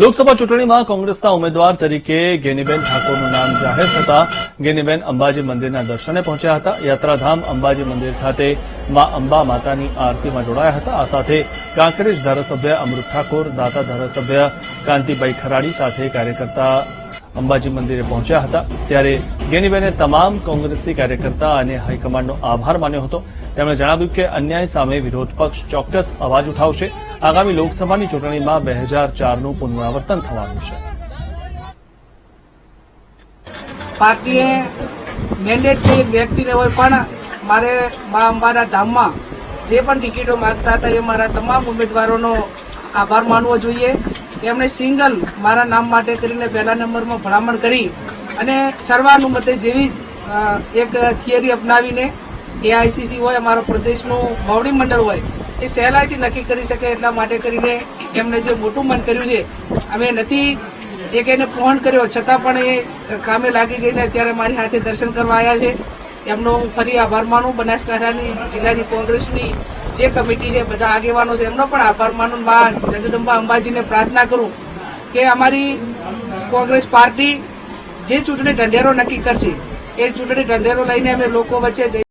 લોકસભા ચૂંટણીમાં કોંગ્રેસના ઉમેદવાર તરીકે ગેનીબેન ઠાકોરનું નામ જાહેર થતા ગેનીબેન અંબાજી મંદિરના દર્શને પહોંચ્યા હતા. યાત્રાધામ અંબાજી મંદિર ખાતે મા અંબા માતાની આરતીમાં જોડાયા હતા. આ સાથે કાંકરેજ ધારાસભ્ય અમૃત ઠાકોર, દાતા ધારાસભ્ય કાંતિભાઈ ખરાડી સાથે કાર્યકર્તા અંબાજી મંદિરે પહોંચ્યા હતા. ત્યારે ગેનીબેને તમામ કોંગ્રેસી કાર્યકર્તા અને હાઈકમાન્ડનો આભાર માન્યો હતો. તેમણે જણાવ્યું કે અન્યાય સામે વિરોધ પક્ષ ચોક્કસ અવાજ ઉઠાવશે. આગામી લોકસભાની ચૂંટણીમાં બે હજાર ચારનું પુનરાવર્તન થવાનું છે. પાર્ટીએ મેન્ડેટ વ્યક્તિને હોય પણ મારે મા અંબાના ધામમાં જે પણ ટિકિટો માગતા હતા એ મારા તમામ ઉમેદવારોનો આભાર માનવો જોઈએ. એમણે સિંગલ મારા નામ માટે કરીને પહેલા નંબરમાં ભલામણ કરી અને સર્વાનુમતે જેવી જ એક થિયરી અપનાવીને એઆઈસીસી હોય, અમારો પ્રદેશનું મોવડી મંડળ હોય, એ સહેલાઈથી નક્કી કરી શકે એટલા માટે કરીને એમણે જે મોટું મન કર્યું છે, અમે નથી એક એને પહોંચ કર્યો, છતાં પણ એ કામે લાગી જઈને અત્યારે મારી હાથે દર્શન કરવા આવ્યા છે. એમનો હું ફરી આભાર માનું. બનાસકાંઠાની જિલ્લાની કોંગ્રેસની જે કમિટી છે, બધા આગેવાનો છે, એમનો પણ આભાર માનું. મા જગદંબા અંબાજીને પ્રાર્થના કરું કે અમારી કોંગ્રેસ પાર્ટી જે ચૂંટણી ઢંઢેરો નક્કી કરશે, એ ચૂંટણી ઢંઢેરો લઈને અમે લોકો વચ્ચે